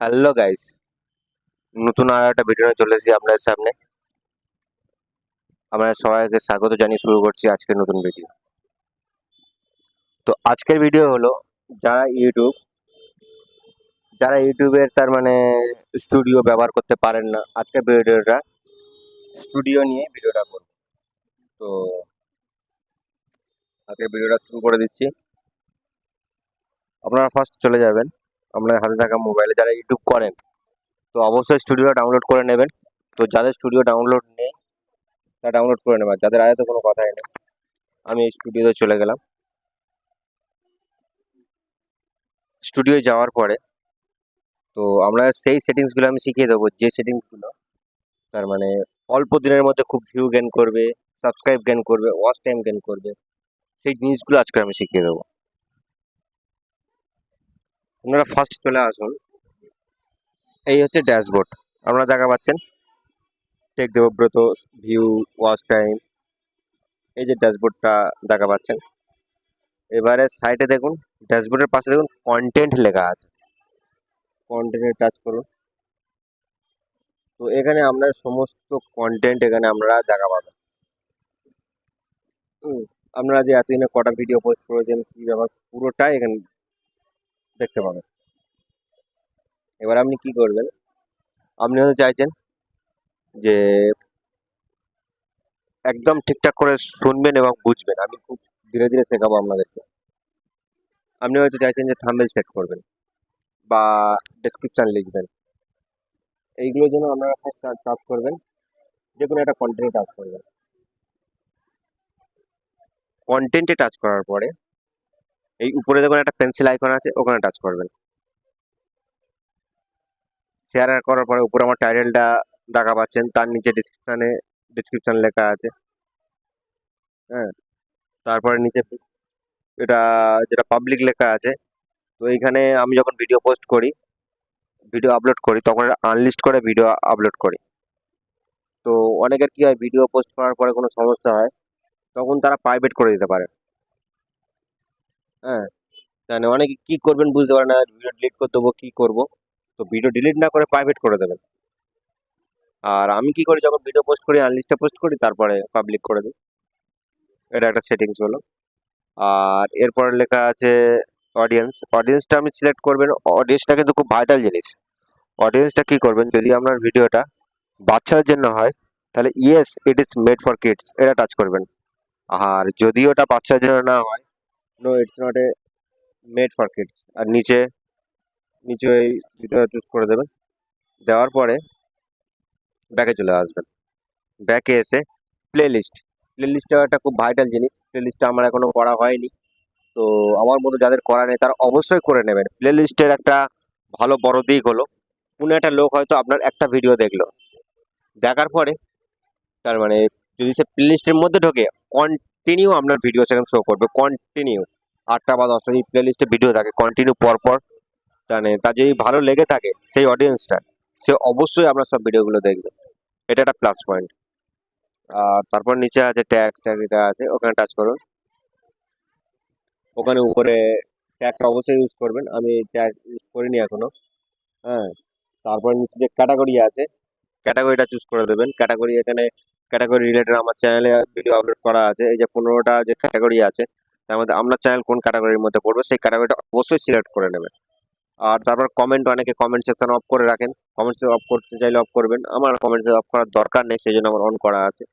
Hello guys নতুন আর একটা video চলে এসেছি আপনাদের সামনে। আমরা সবাইকে স্বাগত জানিয়ে শুরু করছি আজকের নতুন ভিডিও তো আজকের ভিডিও হলো যারা ইউটিউব যারা ইউটিউবের তার মানে স্টুডিও ব্যবহার করতে পারেন না, আজকের ভিডিওটা স্টুডিও নিয়ে ভিডিওটা করব। তো আজকের ভিডিওটা শুরু করে দিচ্ছি। আপনারা ফার্স্ট চলে যাবেন। আপনার হাতে থাকা মোবাইলে যারা ইউটিউব করেন, তো অবশ্যই স্টুডিও ডাউনলোড করে নেবেন। তো যাদের স্টুডিও ডাউনলোড নেই তা ডাউনলোড করে নেবেন। যাদের আগে তো কোনো কথাই নেই, আমি স্টুডিওতে চলে গেলাম। স্টুডিও যাওয়ার পরে, তো আমরা সেই সেটিংসগুলো আমি শিখিয়ে দেবো। যে সেটিংসগুলো তার মানে অল্প দিনের মধ্যে খুব ভিউ গেন করবে সাবস্ক্রাইব গেন করবে ওয়াচ টাইম গেন করবে, সেই জিনিসগুলো আজকে আমি শিখিয়ে দেবো। আপনারা ফার্স্ট চলে আসুন। এই হচ্ছে ড্যাশবোর্ড আপনারা দেখা পাচ্ছেন? Tech Debabrata view watch time এই যে ড্যাশবোর্ডটা দেখা পাচ্ছেন। এবারে সাইডে দেখুন ড্যাশবোর্ডের পাশে দেখুন কন্টেন্ট লেখা আছে। কন্টেন্টে টাচ করুন। তো এখানে আপনার সমস্ত কন্টেন্ট এখানে আমরা দেখা পাবেন আপনারা যে এতদিনে কটা ভিডিও পোস্ট করেছেন, কী ব্যাপার, পুরোটাই এখানে দেখতে পাবেন। এবার আপনি কি করবেন? আপনি হয়তো চাইছেন যে একদম ঠিকঠাক করে শুনবেন এবং বুঝবেন। আমি খুব ধীরে ধীরে শেখাবো আপনাদেরকে। আপনি হয়তো চাইছেন যে থাম্বেল সেট করবেন বা ডেসক্রিপশন লিখবেন। এইগুলোর জন্য আপনারা ফার্স্ট টাচ করবেন। যে কোনো একটা কন্টেন্টে টাচ করবেন। কন্টেন্টে টাচ করার পরে এই উপরে দেখুন একটা পেন্সিল আইকন আছে, ওখানে টাচ করবেন। শেয়ার করার পরে উপরে আমার টাইটেলটা দেখা পাচ্ছেন, তার নিচে ডিসক্রিপশানে ডিসক্রিপশান লেখা আছে। হ্যাঁ তারপরে নিচে এটা যেটা পাবলিক লেখা আছে, তো এইখানে আমি যখন ভিডিও পোস্ট করি ভিডিও আপলোড করি, তখন আনলিস্ট করে ভিডিও আপলোড করি। তো অনেকের কী হয় ভিডিও পোস্ট করার পরে কোনো সমস্যা হয়, তখন তারা প্রাইভেট করে দিতে পারে। হ্যাঁ মানে অনেকে কী করবেন বুঝতে পারে না ভিডিও ডিলিট করে দেবো, কী করব? তো ভিডিও ডিলিট না করে প্রাইভেট করে দেবেন। আর আমি কি করি, যখন ভিডিও পোস্ট করি আনলিস্টে পোস্ট করি, তারপরে পাবলিক করে দিই। এটা একটা সেটিংস হলো আর এরপরে লেখা আছে অডিয়েন্স অডিয়েন্সটা আপনি সিলেক্ট করবেন। অডিয়েন্সটা কিন্তু খুব ভাইটাল জিনিস। অডিয়েন্সটা কি করবেন, যদি আপনার ভিডিওটা বাচ্চাদের জন্য হয়, তাহলে yes it is made for kids এটা টাচ করবেন। আর যদি ওটা বাচ্চাদের জন্য না হয় no it's not a made for kids আর নিচে নিচে এই ভিডিওটা চুজ করে দেবেন দেওয়ার পরে ব্যাকে চলে আসবেন ব্যাকে এসে প্লে লিস্ট প্লে লিস্টটা একটা খুব ভাইটাল জিনিস। প্লে লিস্টটা আমার এখনও করা হয়নি। তো আমার মতো যাদের করা নেই, তারা অবশ্যই করে নেবেন। প্লে লিস্টের একটা ভালো বড় দিক হলো, কোনো একটা লোক হয়তো আপনার একটা ভিডিও দেখল। দেখার পরে তার মানে যদি সে প্লে লিস্টের মধ্যে ঢোকে কন্টিনিউ আপনার ভিডিও সেখানে শো করবে কন্টিনিউ আটটা বা দশটা যদি প্লে লিস্টে ভিডিও থাকে কন্টিনিউ পরপর মানে তার যদি ভালো লেগে থাকে, সেই অডিয়েন্সটা সে অবশ্যই আপনার সব ভিডিওগুলো দেখবে। এটা একটা প্লাস পয়েন্ট আর তারপর নিচে আছে ট্যাক্স ট্যাগ এটা আছে, ওখানে টাচ করুন। ওখানে উপরে ট্যাগটা অবশ্যই ইউজ করবেন। আমি ট্যাগ ইউজ করিনি এখনও। হ্যাঁ তারপর নিচে যে ক্যাটাগরি আছে ক্যাটাগরিটা চুজ করে দেবেন। ক্যাটাগরি এখানে ক্যাটাগরি রিলেটেড আমার চ্যানেলে ভিডিও আপলোড করা আছে। এই যে পনেরোটা যে ক্যাটাগরি আছে, তার মধ্যে আপনার চ্যানেল কোন ক্যাটাগরির মধ্যে পড়বে, সেই ক্যাটাগরিটা অবশ্যই সিলেক্ট করে নেবেন। আর তারপর কমেন্ট অনেকে কমেন্ট সেকশন অফ করে রাখেন। কমেন্ট অফ করতে চাইলে অফ করবেন। আমার কমেন্ট অফ করার দরকার নেই, সেই জন্য আমার অন করা আছে।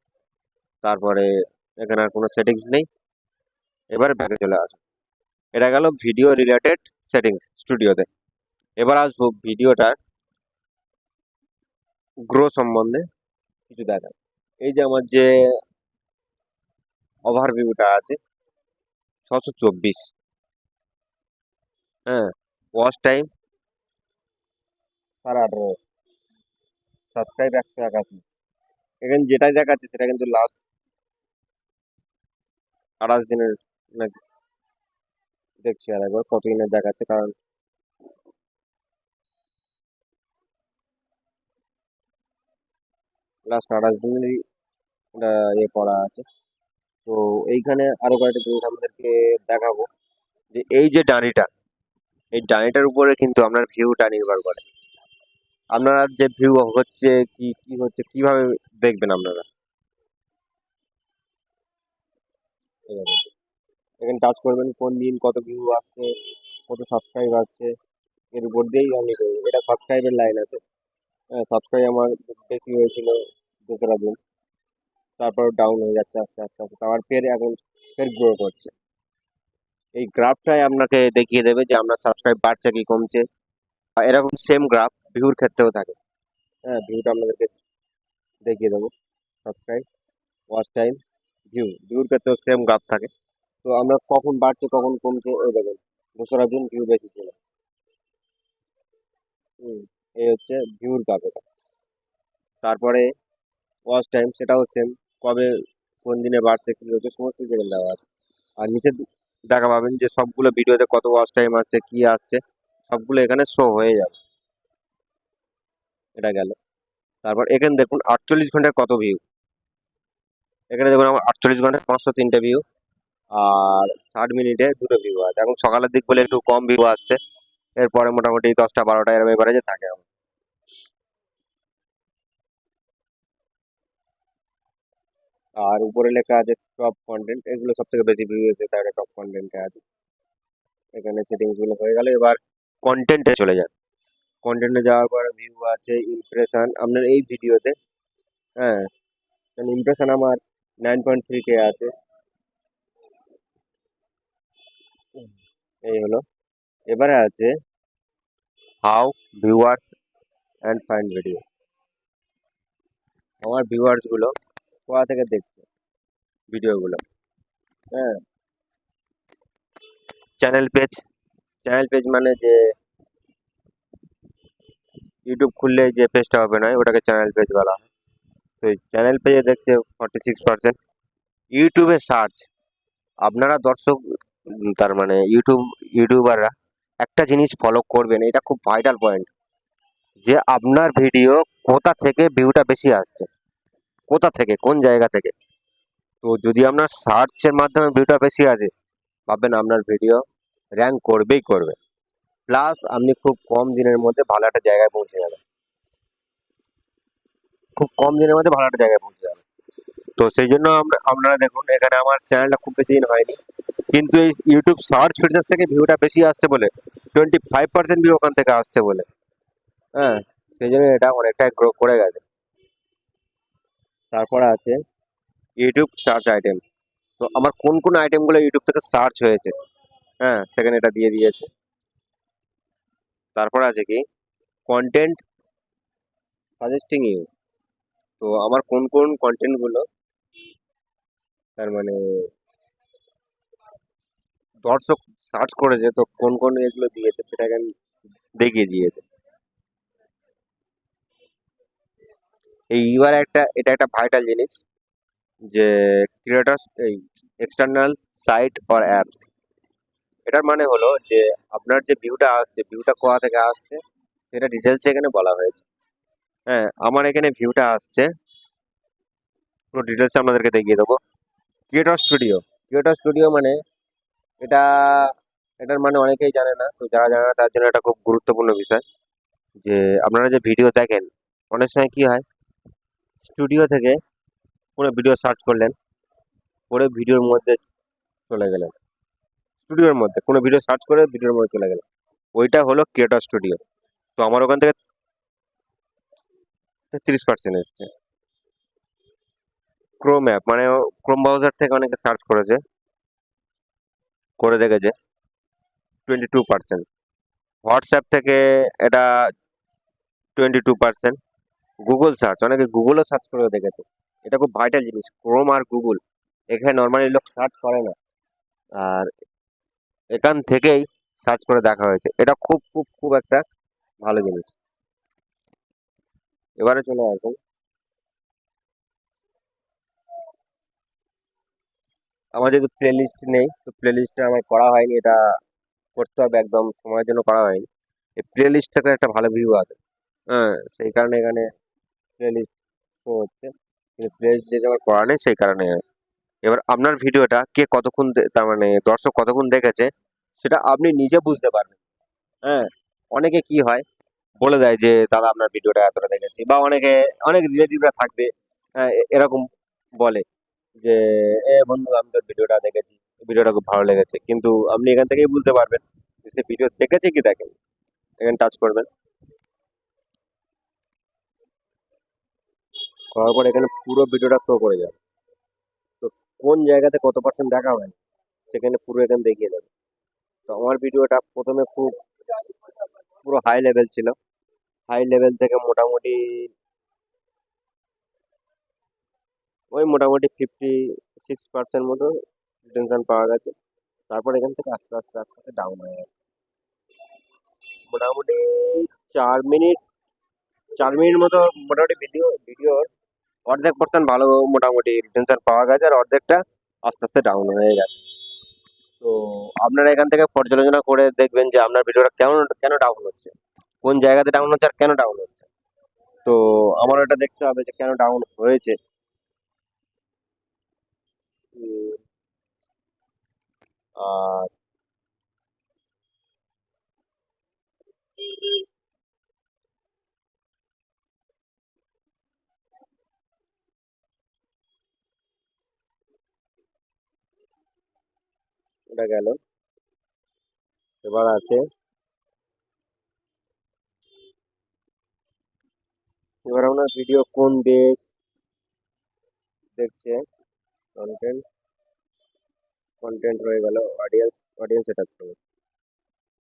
তারপরে এখানে আর কোনো সেটিংস নেই। এবারে ব্যাকে চলে আসুন এটা গেল ভিডিও রিলেটেড সেটিংস স্টুডিওতে এবার আসব ভিডিওটার গ্রো সম্বন্ধে কিছু দেখা এই যে আমার যে ওভারভিউটা আছে, ছশো চব্বিশ। হ্যাঁ ওয়াচ টাইম সাড়ে আঠারো সাবস্ক্রাইব একশো একাশি। এখানে যেটাই দেখাচ্ছে সেটা কিন্তু লাস্ট আঠাশ দিনের নাকি দেখছি আর একবার কত দিনের দেখাচ্ছে, কারণ লাস্ট আঠাশ দিনেরই এটা ইয়ে করা আছে। তো এইখানে আরও কয়েকটা জিনিস আমাদেরকে দেখাবো। যে এই যে ডানিটা এই ডানিটার উপরে কিন্তু আপনার ভিউটা নির্ভর করে। আপনার যে ভিউ হচ্ছে কি কি হচ্ছে, কীভাবে দেখবেন আপনারা? এখানে টাচ করবেন, কোন দিন কত ভিউ আসছে, কত সাবস্ক্রাইব আসছে, এর উপর দিয়েই আমি এটা সাবস্ক্রাইবের লাইন আছে। হ্যাঁ সাবস্ক্রাইব আমার বেশি হয়েছিল দোসরা দিন। তারপর ডাউন হয়ে যাচ্ছে, আস্তে আস্তে আস্তে। আবার ফের এখন ফের গ্রো করছে। এই গ্রাফটাই আপনাকে দেখিয়ে দেবে যে আপনার সাবস্ক্রাইব বাড়ছে কি কমছে। এরকম সেম গ্রাফ ভিউর ক্ষেত্রেও থাকে। হ্যাঁ ভিউটা আপনাদেরকে দেখিয়ে দেবো। সাবস্ক্রাইব ওয়াচ টাইম ভিউ ভিউর ক্ষেত্রেও সেম গ্রাফ থাকে। তো আমরা কখন বাড়ছে, কখন কমছে ওই দেখুন। দোসরা দিন ভিউ বেশি ছিল হুম, এই হচ্ছে ভিউর গ্রাফ এটা তারপরে ওয়াচ টাইম সেটাও সেম কবে কোন দিনে বাড়ছে কি হচ্ছে, সমস্ত কিছু দেওয়া আছে। আর নিচে দেখা পাবেন যে সবগুলো ভিডিওতে কত ওয়াচ টাইম আসছে, কি আসছে, সবগুলো এখানে শো হয়ে যাবে। এটা গেল। তারপর এখানে দেখুন আটচল্লিশ ঘন্টায় কত ভিউ এখানে দেখুন আমার আটচল্লিশ ঘন্টায় পাঁচশো তিনটে ভিউ আর ষাট মিনিটে দুটো ভিউ আছে। এখন সকালের দিক বলে একটু কম ভিউ আসছে। এরপরে মোটামুটি দশটা বারোটা এরকম এভারেজে থাকে আমার। আর উপরে লেখা আছে টপ কন্টেন্ট এগুলো সব থেকে বেশি ভিউ এসে থাকে টপ কন্টেন্টে আছে। এখানে সেটিংসগুলো হয়ে গেল, এবার কন্টেন্টে চলে যান। কন্টেন্টে যাওয়ার পরে ভিউ আছে ইমপ্রেশন আপনার এই ভিডিওতে হ্যাঁ ইমপ্রেশন আমার নাইন পয়েন্ট থ্রি কে আছে। এই হলো। এবারে আছে how viewers and find video আমার ভিউয়ার্সগুলো কোথা থেকে দেখছে ভিডিওগুলো? হ্যাঁ। চ্যানেল পেজ চ্যানেল পেজ মানে যে ইউটিউব খুললে যে পেজটা হবে না ওটাকে চ্যানেল পেজ বলা হয়। তো চ্যানেল পেজে দেখছে ফর্টি সিক্স পার্সেন্ট ইউটিউবে সার্চ আপনারা দর্শক তার মানে ইউটিউব ইউটিউবাররা একটা জিনিস ফলো করবেন এটা খুব ভাইটাল পয়েন্ট যে আপনার ভিডিও কোথা থেকে ভিউটা বেশি আসছে। কোথা থেকে, কোন জায়গা থেকে? তো যদি আপনার সার্চের মাধ্যমে ভিউটা বেশি আসে, ভাববেন আপনার ভিডিও র্যাঙ্ক করবেই করবে। প্লাস আপনি খুব কম দিনের মধ্যে ভালো একটা জায়গায় পৌঁছে যাবেন। খুব কম দিনের মধ্যে ভালো একটা জায়গায় পৌঁছে যাবেন। তো সেই জন্য আপনারা দেখুন, এখানে আমার চ্যানেলটা খুব বেশি দিন হয়নি। কিন্তু এই ইউটিউব সার্চ ফিচার্স থেকে ভিউটা বেশি আসছে বলে টোয়েন্টি ফাইভ পার্সেন্ট ভিউ ওখান থেকে আসছে বলে। হ্যাঁ সেই জন্য এটা অনেকটাই গ্রো করে গেছে। তারপরে আছে ইউটিউব সার্চ আইটেম তো আমার কোন কোন আইটেমগুলো ইউটিউব থেকে সার্চ হয়েছে? হ্যাঁ সেখানে এটা দিয়ে দিয়েছে। তারপর আছে কি? কন্টেন্ট সাজেস্টিং ইউ তো আমার কোন কোন কন্টেন্টগুলো তার মানে দর্শক সার্চ করেছে, তো কোন কোন এগুলো দিয়েছে, সেটাকে দেখিয়ে দিয়েছে। এই এবার একটা, এটা একটা ভাইটাল জিনিস যে ক্রিয়েটার্স এই এক্সটার্নাল সাইট অর অ্যাপস এটার মানে হলো যে আপনার যে ভিউটা আসছে ভিউটা কোথা থেকে আসছে, সেটা ডিটেলসে এখানে বলা হয়েছে। হ্যাঁ আমার এখানে ভিউটা আসছে, পুরো ডিটেলসে আপনাদেরকে দেখিয়ে দেবো। ক্রিয়েটর স্টুডিও ক্রিয়েটর স্টুডিও মানে এটা, এটার মানে অনেকেই জানে না, তো যারা জানে না তার জন্য এটা খুব গুরুত্বপূর্ণ বিষয়। যে আপনারা যে ভিডিও দেখেন, অনেক সময় কি হয় স্টুডিও থেকে কোনো ভিডিও সার্চ করলেন। করে ভিডিওর মধ্যে চলে গেলেন। স্টুডিওর মধ্যে, কোনো ভিডিও সার্চ করে ভিডিওর মধ্যে চলে গেলেন। ওইটা হলো ক্রিয়েটর স্টুডিও তো আমার ওখান থেকে তিরিশ পার্সেন্ট এসছে। ক্রোম অ্যাপ মানে ক্রোম ব্রাউজার থেকে অনেকে সার্চ করেছে। করে দেখেছে। টোয়েন্টি টু পার্সেন্ট হোয়াটসঅ্যাপ থেকে এটা twenty two percent Google search অনেকে গুগলও সার্চ করে দেখেছে। এটা খুব ভাইটাল জিনিস ক্রোম আর গুগল এখানে নর্মালি লোক সার্চ করে না। আর এখান থেকেই সার্চ করে দেখা হয়েছে। এটা খুব খুব খুব একটা ভালো জিনিস। এবারে চলে আসব। আমার যেহেতু প্লে লিস্ট নেই, তো প্লে লিস্টটা আমার করা হয়নি। এটা করতে হবে একদম, সময়ের জন্য করা হয়নি। এই প্লে লিস্ট থেকে একটা ভালো ভিউ আছে হ্যাঁ সেই কারণে এখানে প্লে লিস্ট শো হচ্ছে। কিন্তু প্লে লিস্ট যেহেতু আমার করা নেই সেই কারণে এবার আপনার ভিডিওটা কে কতক্ষণ তার মানে দর্শক কতক্ষণ দেখেছে সেটা আপনি নিজে বুঝতে পারবেন। হ্যাঁ অনেকে কি হয় বলে দেয় যে দাদা আপনার ভিডিওটা এতটা দেখেছি। বা অনেকে অনেক রিলেটিভরা থাকবে হ্যাঁ, এরকম বলে যে এ বন্ধু আমি তোর ভিডিওটা দেখেছি ভিডিওটা খুব ভালো লেগেছে। কিন্তু আপনি এখান থেকেই বুঝতে পারবেন যে সে ভিডিও দেখেছে কি দেখেন। এখানে টাচ করবেন। করার পর এখানে পুরো ভিডিওটা শো করে যাবে। তো কোন জায়গাতে কত পার্সেন্ট দেখা হয়, সেখানে পুরো এখানে দেখিয়ে দেবে। তো আমার ভিডিওটা প্রথমে খুব, পুরো হাই লেভেল ছিল। হাই লেভেল থেকে মোটামুটি ওই মোটামুটি ফিফটি সিক্স পার্সেন্ট মতো রিটেনশন পাওয়া গেছে। তারপর এখান থেকে আস্তে আস্তে আস্তে আস্তে ডাউন হয়ে গেছে। মোটামুটি চার মিনিট চার মিনিট মতো মোটামুটি ভিডিও ভিডিওর অর্ধেক পার্সেন্ট ভালো মোটামুটি রিটেনশন পাওয়া গেছে আর অর্ধেকটা আস্তে আস্তে ডাউন হয়ে গেছে। তো আপনারা এখান থেকে পর্যালোচনা করে দেখবেন যে আপনার ভিডিওটা কেমন, কেন ডাউন হচ্ছে? কোন জায়গাতে ডাউন হচ্ছে আর কেন ডাউন হচ্ছে? তো আমার এটা দেখতে হবে যে কেন ডাউন হয়েছে। আর এটা গেল। এবার আছে। এবার আপনার ভিডিও কোন দেশ দেখছে? কন্টেন্ট কন্টেন্ট হয়ে গেল। অডিয়েন্স অডিয়েন্স এটা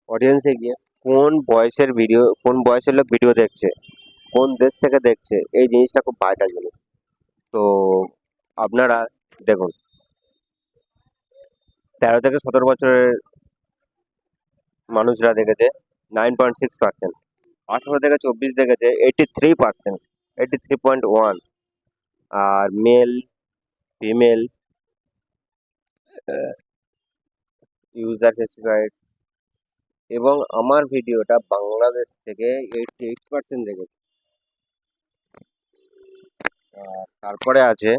অডিয়েন্সে গিয়ে কোন বয়সের ভিডিও কোন বয়সের লোক ভিডিও দেখছে? কোন দেশ থেকে দেখছে? এই জিনিসটা খুব ভাইটাল জিনিস। তো আপনারা দেখুন। তেরো থেকে সতেরো বছরের মানুষরা দেখেছে নাইন পয়েন্ট সিক্স পার্সেন্ট আঠারো থেকে চব্বিশ দেখেছে eighty three percent eighty three point one আর মেল ফিমেল ইউজার স্পেসিফাইড এবং আমার ভিডিওটা বাংলাদেশ থেকে এইটি এইট পার্সেন্ট দেখেছে তারপরে আছে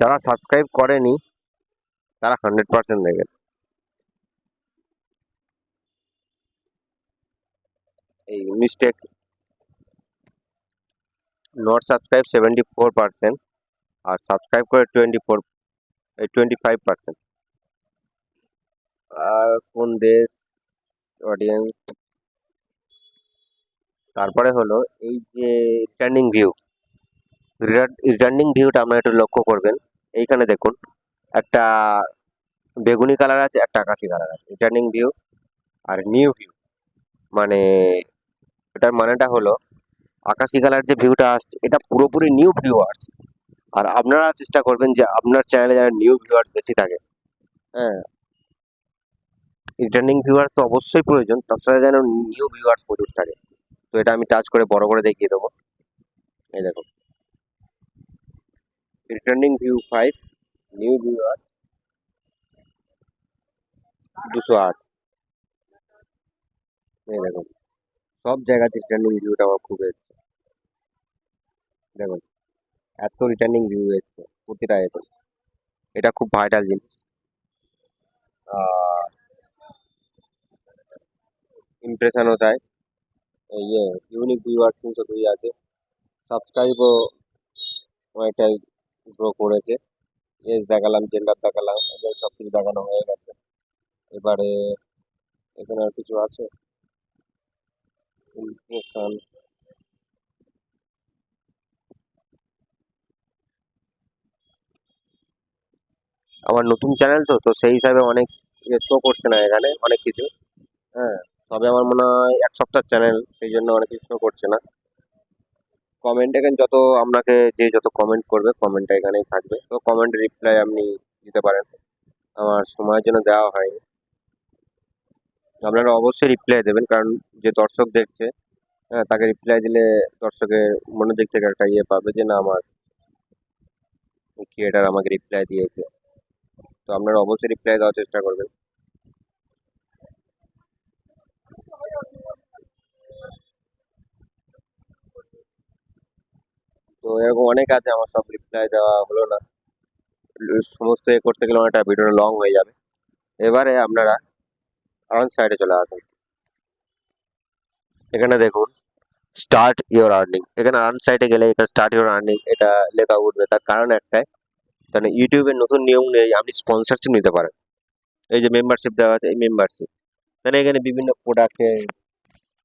যারা সাবস্ক্রাইব করেনি, তারা হান্ড্রেড পার্সেন্ট দেখেছে এই mistake not subscribe seventy four percent R subscribe করে টোয়েন্টি ফোর এই টোয়েন্টি ফাইভ পার্সেন্ট আর কোন দেশ অডিয়েন্স তারপরে হলো এই যে রিটার্নিং ভিউ রিটার্নিং ভিউটা আপনারা একটু লক্ষ্য করবেন। এইখানে দেখুন, একটা বেগুনি কালার আছে, একটা আকাশি কালার আছে। রিটার্নিং ভিউ আর নিউ ভিউ মানে এটার মানেটা হলো, আকাশি কালার যে ভিউটা আসছে, এটা পুরোপুরি নিউ ভিউয়ার্স আর আপনারা চেষ্টা করবেন যে আপনার চ্যানেলে যেন নিউ ভিউয়ার্স বেশি থাকে হ্যাঁ। রিটার্নিং ভিউয়ার্স তো অবশ্যই প্রয়োজন, তার সাথে যেন নিউ ভিউয়ার্স প্রচুর থাকে। তো এটা আমি টাচ করে বড় করে দেখিয়ে দেবো। এই দেখো returning view five new viewer দুশো আট এই দেখুন, সব জায়গাতে রিটার্নিং ভিউটা আমার খুব এসছে। দেখুন, এত রিটার্নিং ভিউ এসছে প্রতিটা এতে। এটা খুব ভাইটাল জিনিস। আর ইমপ্রেশনও দেয়। ইয়ে ইউনিক ভিউয়ার তিনশো দুই আছে। সাবস্ক্রাইবও অনেকটাই গ্রো করেছে। এজ দেখালাম জেন্ডার দেখালাম এদের সব কিছু দেখানো হয়ে গেছে। এবারে এখানে আর কিছু আছে? ইমপ্রেশন আমার নতুন চ্যানেল তো তো সেই হিসাবে অনেক শো করছে না এখানে, অনেক কিছু। হ্যাঁ তবে আমার মনে হয় এক সপ্তাহ চ্যানেল সেই জন্য অনেক কিছু শো করছে না। কমেন্ট এখানে যত আপনাকে যে যত কমেন্ট করবে কমেন্টটা এখানেই থাকবে। তো কমেন্ট রিপ্লাই আপনি দিতে পারেন। আমার সময়ের জন্য দেওয়া হয়নি। আপনারা অবশ্যই রিপ্লাই দেবেন, কারণ যে দর্শক দেখছে হ্যাঁ তাকে রিপ্লাই দিলে দর্শকের মনের দিক থেকে একটা ইয়ে পাবে যে, না, আমার ক্রিয়েটার আমাকে রিপ্লাই দিয়েছে। তো আপনারা অবশ্যই রিপ্লাই দেওয়ার চেষ্টা করবেন। তো এরকম অনেক আছে, আমার সব রিপ্লাই দেওয়া হলো না। সমস্ত এ করতে গেলে অনেকটা ভিডিওটা লং হয়ে যাবে। এবারে আপনারা আর্ন সাইডে চলে আসুন। এখানে দেখুন স্টার্ট ইওর আর্নিং এখানে আর্ন সাইটে গেলে এখানে স্টার্ট ইওর আর্নিং এটা লেখা উঠবে। তার কারণ একটাই, কারণ ইউটিউবের নতুন নিয়ম নেই, আপনি স্পন্সরশিপ নিতে পারেন। এই যে মেম্বারশিপ দেওয়া আছে, এই মেম্বারশিপ মানে এখানে বিভিন্ন প্রোডাক্টে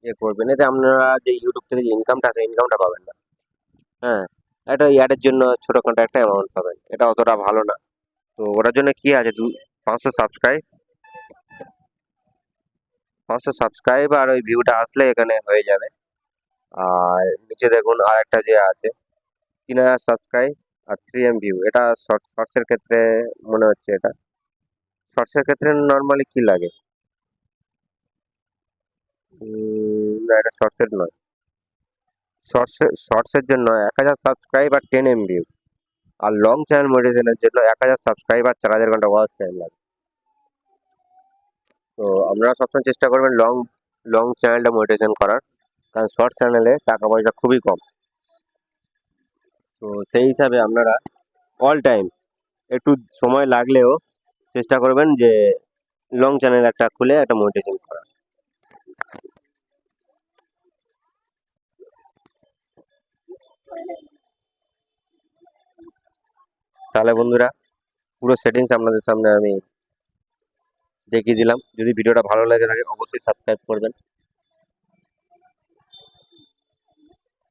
ইয়ে করবেন। এতে আপনারা যে ইউটিউব থেকে যে ইনকামটা আছে ইনকামটা পাবেন না। হ্যাঁ একটা অ্যাডের জন্য ছোটোখাটো একটা অ্যামাউন্ট পাবেন এটা অতটা ভালো না। তো ওটার জন্য কি আছে? দু, পাঁচশো সাবস্ক্রাইব পাঁচশো সাবস্ক্রাইব আর ওই ভিউটা আসলে এখানে হয়ে যাবে। আর নিচে দেখুন আর একটা যে আছে, তিন হাজার সাবস্ক্রাইব আর থ্রি এম ভিউ এটা শর্টসের ক্ষেত্রে মনে হচ্ছে এটা। শর্টসের ক্ষেত্রে নর্মালি কি লাগে? না, এটা শর্টসের নয়। শর্টসের শর্টসের জন্য এক হাজার সাবস্ক্রাইব আর টেন এম ভিউ আর লং চ্যানেল মোটিভেশনের জন্য এক হাজার সাবস্ক্রাইব আর চার হাজার ঘণ্টা ওয়াচ টাইম লাগে। তো আপনারা সবসময় চেষ্টা করবেন লং লং চ্যানেলটা মোটিভেশন করার। কারণ শর্ট চ্যানেলে টাকা পয়সা খুবই কম। তো সেই হিসাবে আপনারা অল টাইম একটু সময় লাগলেও চেষ্টা করবেন যে লং চ্যানেল একটা খুলে একটা মোটিভেশন করা তাহলে বন্ধুরা, পুরো সেটিংস আপনাদের সামনে আমি দেখিয়ে দিলাম। যদি ভিডিওটা ভালো লাগে থাকে অবশ্যই সাবস্ক্রাইব করবেন।